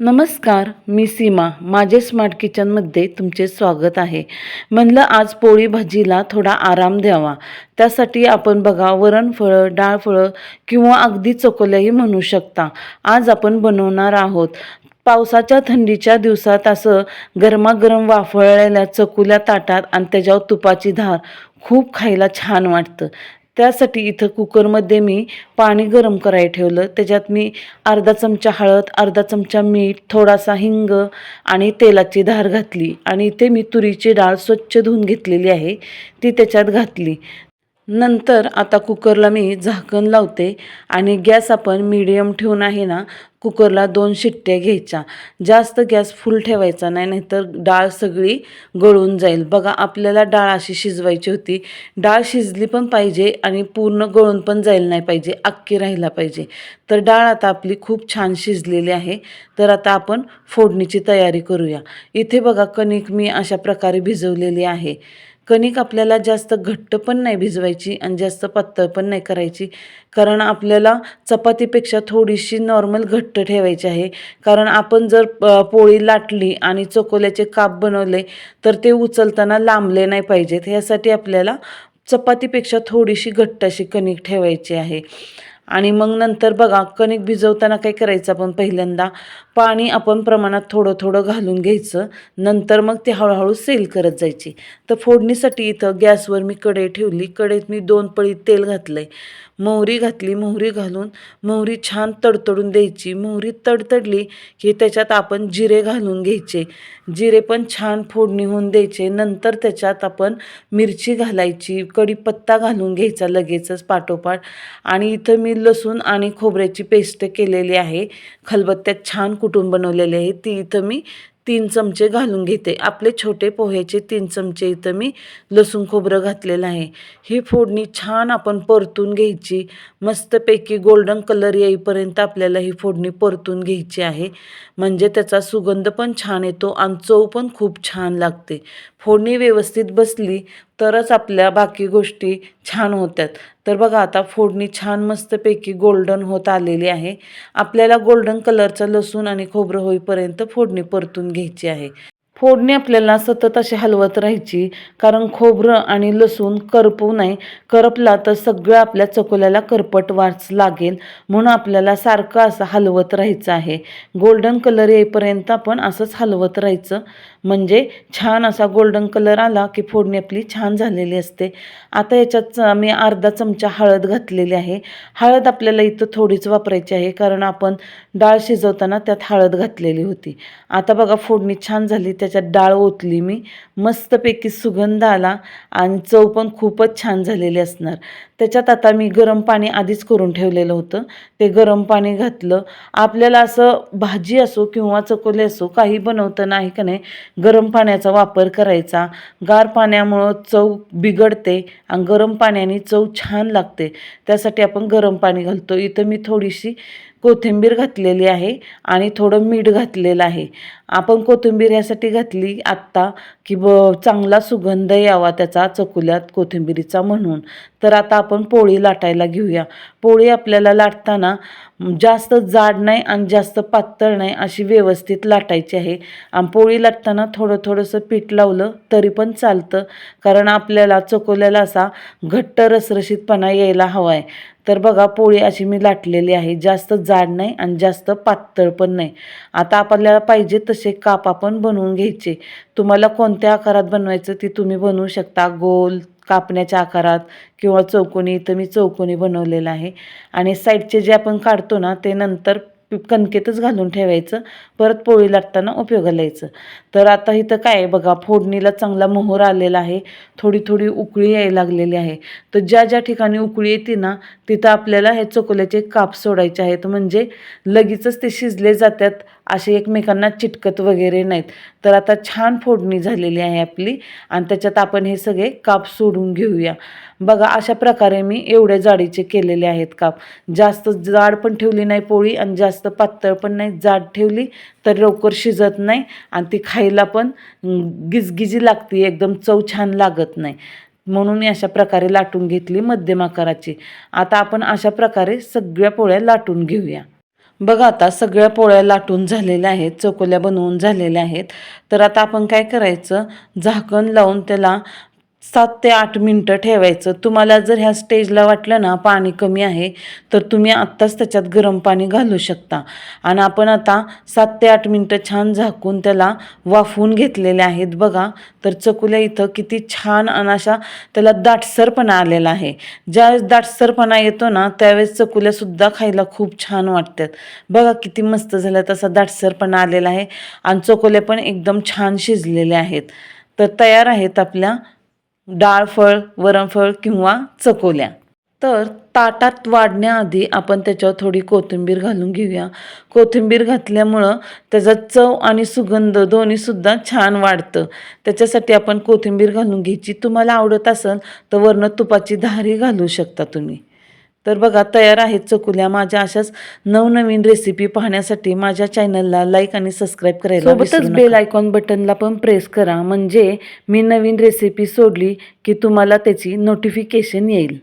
नमस्कार मी सीमा. माझे स्मार्ट किचनमध्ये तुमचे स्वागत आहे. म्हणलं आज पोळी भाजीला थोडा आराम द्यावा. त्यासाठी आपण बघा वरणफळं डाळफळं किंवा अगदी चकोल्याही म्हणू शकता. आज आपण बनवणार आहोत. पावसाच्या थंडीच्या दिवसात असं गरमागरम वाफळलेल्या चकुल्या ताटात आणि त्याच्यावर तुपाची धार खूप खायला छान वाटतं. त्यासाठी इथं कुकरमध्ये मी पाणी गरम करायला ठेवलं. त्याच्यात मी अर्धा चमचा हळद अर्धा चमचा मीठ थोडासा हिंग आणि तेलाची धार घातली. आणि इथे मी तुरीची डाळ स्वच्छ धुवून घेतलेली आहे. ती त्याच्यात घातली. नंतर आता कुकरला मी झाकण लावते आणि गॅस आपण मीडियम ठेवून आहे ना कुकरला दोन शिट्ट्या घ्यायच्या. जास्त गॅस फुल ठेवायचा नाही नाहीतर डाळ सगळी गळून जाईल. बघा आपल्याला डाळ अशी शिजवायची होती. डाळ शिजली पण पाहिजे आणि पूर्ण गळून पण जाईल नाही पाहिजे अक्की राहिला पाहिजे. तर डाळ आता आपली खूप छान शिजलेली आहे. तर आता आपण फोडणीची तयारी करूया. इथे बघा कणिक मी अशा प्रकारे भिजवलेली आहे. कणिक आपल्याला जास्त घट्ट पण नाही भिजवायची आणि जास्त पातळ पण नाही करायची. कारण आपल्याला चपातीपेक्षा थोडीशी नॉर्मल घट्ट ठेवायची आहे. कारण आपण जर पोळी लाटली आणि चकोल्याचे काप बनवले तर ते उचलताना लांबले नाही पाहिजेत. ह्यासाठी आपल्याला चपातीपेक्षा थोडीशी घट्ट अशी कणिक ठेवायची आहे. आणि मग नंतर बघा कणिक भिजवताना काय करायचं आपण पहिल्यांदा? पाणी आपण प्रमाणात थोडं थोडं घालून घ्यायचं. नंतर मग ते हळूहळू सेल करत जायची. तर फोडणीसाठी इथं गॅसवर मी कढई ठेवली. कढईत मी दोन पळी तेल घातलं आहे मोहरी घातली मोहरी घालून मोहरी छान तडतडून द्यायची. मोहरी तडतडली की त्याच्यात आपण जिरे घालून घ्यायचे. जिरे पण छान फोडणी होऊन द्यायचे. नंतर त्याच्यात आपण मिरची घालायची कढीपत्ता घालून घ्यायचा लगेचच पाठोपाठ. आणि इथं मी लसूण आणि खोबऱ्याची पेस्ट केलेली आहे. खलबत्त्यात छान कुटून बनवलेली आहे. ती इथं मी तीन चमचे घालून घेते. आपले छोटे पोह्याचे तीन चमचे इथं मी लसूण खोबरं घातलेलं आहे. ही फोडणी छान आपण परतून घ्यायची. मस्तपैकी गोल्डन कलर येईपर्यंत आपल्याला ही फोडणी परतून घ्यायची आहे. म्हणजे त्याचा सुगंध पण छान येतो आणि चव पण खूप छान लागते. फोडणी व्यवस्थित बसली तरच आपल्या बाकी गोष्टी छान होत्यात. तर बघा आता फोडणी छान मस्तपैकी गोल्डन होत आलेली आहे. आपल्याला गोल्डन कलरचं लसूण आणि खोबरं होईपर्यंत फोडणी परतून घ्यायची आहे. फोडणी आपल्याला सतत अशी हलवत राहायची. कारण खोबरं आणि लसूण करपू नये. करपला तर सगळं आपल्या चकोल्याला करपट वास लागेल. म्हणून आपल्याला सारखं असं हलवत राहायचं आहे. गोल्डन कलर येईपर्यंत आपण असंच हलवत राहायचं. म्हणजे छान असा गोल्डन कलर आला की फोडणी आपली छान झालेली असते. आता याच्यात मी अर्धा चमचा हळद घातलेली आहे. हळद आपल्याला इथं थोडीच वापरायची आहे. कारण आपण डाळ शिजवताना त्यात हळद घातलेली होती. आता बघा फोडणी छान झाली. त्याच्यात डाळ ओतली मी. मस्तपैकी सुगंध आला आणि चव पण खूपच छान झालेली असणार. त्याच्यात आता मी गरम पाणी आधीच करून ठेवलेलं होतं. ते गरम पाणी घातलं. आपल्याला असं भाजी असो किंवा चकोले असो काही बनवतं नाही का नाही गरम पाण्याचा वापर करायचा. गार पाण्यामुळं चव बिघडते आणि गरम पाण्याने चव छान लागते. त्यासाठी आपण गरम पाणी घालतो. इथं मी थोडीशी कोथिंबीर घातलेली आहे आणि थोडं मीठ घातलेलं आहे. आपण कोथिंबीर यासाठी घातली आत्ता की ब चांगला सुगंध यावा त्याचा चकुल्यात कोथिंबीरीचा म्हणून. तर आता आपण पोळी लाटायला घेऊया. पोळी आपल्याला लाटताना जास्त जाड नाही आणि जास्त पातळ नाही अशी व्यवस्थित लाटायची आहे. आणि पोळी लाटताना थोडं थोडंसं पीठ लावलं तरी पण चालतं. कारण आपल्याला चकोल्याला असा घट्ट रसरशीतपणा यायला हवा आहे तर बघा पोळी अशी मी लाटलेली आहे. जास्त जाड नाही आणि जास्त पातळ पण नाही. आता आपल्याला पाहिजे तसे काप आपण बनवून घ्यायचे. तुम्हाला कोणत्या आकारात बनवायचं ती तुम्ही बनवू शकता. गोल कापण्याच्या आकारात किंवा चौकोनी तर मी चौकोनी बनवलेलं आहे. आणि साईडचे जे आपण काढतो ना ते नंतर कणकेतच घालून ठेवायचं. परत पोळी लाटताना उपयोगाला यायचं तर आता इथं काय आहे बघा फोडणीला चांगला मोहर आलेला आहे. थोडी थोडी उकळी यायला लागलेली आहे. तर ज्या ज्या ठिकाणी उकळी येते ना तिथं आपल्याला हे चकोल्याचे काप सोडायचे आहेत. म्हणजे लगेचच ते शिजले जातात असे एकमेकांना चिटकत वगैरे नाहीत. तर आता छान फोडणी झालेली आहे आपली. आणि त्याच्यात आपण हे सगळे काप सोडून घेऊया. बघा अशा प्रकारे मी एवढ्या जाडीचे केलेले आहेत काप. जास्त जाड पण ठेवली नाही पोळी आणि जास्त पातळ पण नाही. जाड ठेवली तर लवकर शिजत नाही आणि ती खायला पण गिजगिजी लागते एकदम चव छान लागत नाही. म्हणून मी अशा प्रकारे लाटून घेतली मध्यम आकाराची. आता आपण अशा प्रकारे सगळ्या पोळ्या लाटून घेऊया. बघा आता सगळ्या पोळ्या लाटून झालेल्या आहेत चकोल्या बनवून झालेल्या आहेत. तर आता आपण काय करायचं? झाकण लावून त्याला सात ते आठ मिनटं ठेवायचं. तुम्हाला जर ह्या स्टेजला वाटलं ना पाणी कमी आहे तर तुम्ही आत्ताच त्याच्यात गरम पाणी घालू शकता. आणि आपण आता सात ते आठ मिनटं छान झाकून त्याला वाफवून घेतलेले आहेत बघा. तर चकुल्या इथं किती छान आणि अशा त्याला दाटसरपणा आलेला आहे. ज्यावेळेस दाटसरपणा येतो ना त्यावेळेस चकुल्यासुद्धा खायला खूप छान वाटतात. बघा किती मस्त झालं तसा दाटसरपणा आलेला आहे. आणि चकोल्या पण एकदम छान शिजलेल्या आहेत. तर तयार आहेत आपल्या डाळ फळ वरणफळ किंवा चकोल्या. तर ताटात वाढण्याआधी आपण त्याच्यावर थोडी कोथिंबीर घालून घेऊया. कोथिंबीर घातल्यामुळं त्याचा चव आणि सुगंध दोन्हीसुद्धा छान वाढतं. त्याच्यासाठी आपण कोथिंबीर घालून घ्यायची. तुम्हाला आवडत असेल तर वरनं तुपाची धारी घालू शकता तुम्ही. तर बघा तयार आहेत चकुल्या माझ्या अशाच नवनवीन रेसिपी पाहण्यासाठी माझ्या चॅनलला लाईक आणि सबस्क्राईब करायला सोबतच बेल आयकॉन बटनला पण प्रेस करा म्हणजे मी नवीन रेसिपी सोडली की तुम्हाला त्याची नोटिफिकेशन येईल.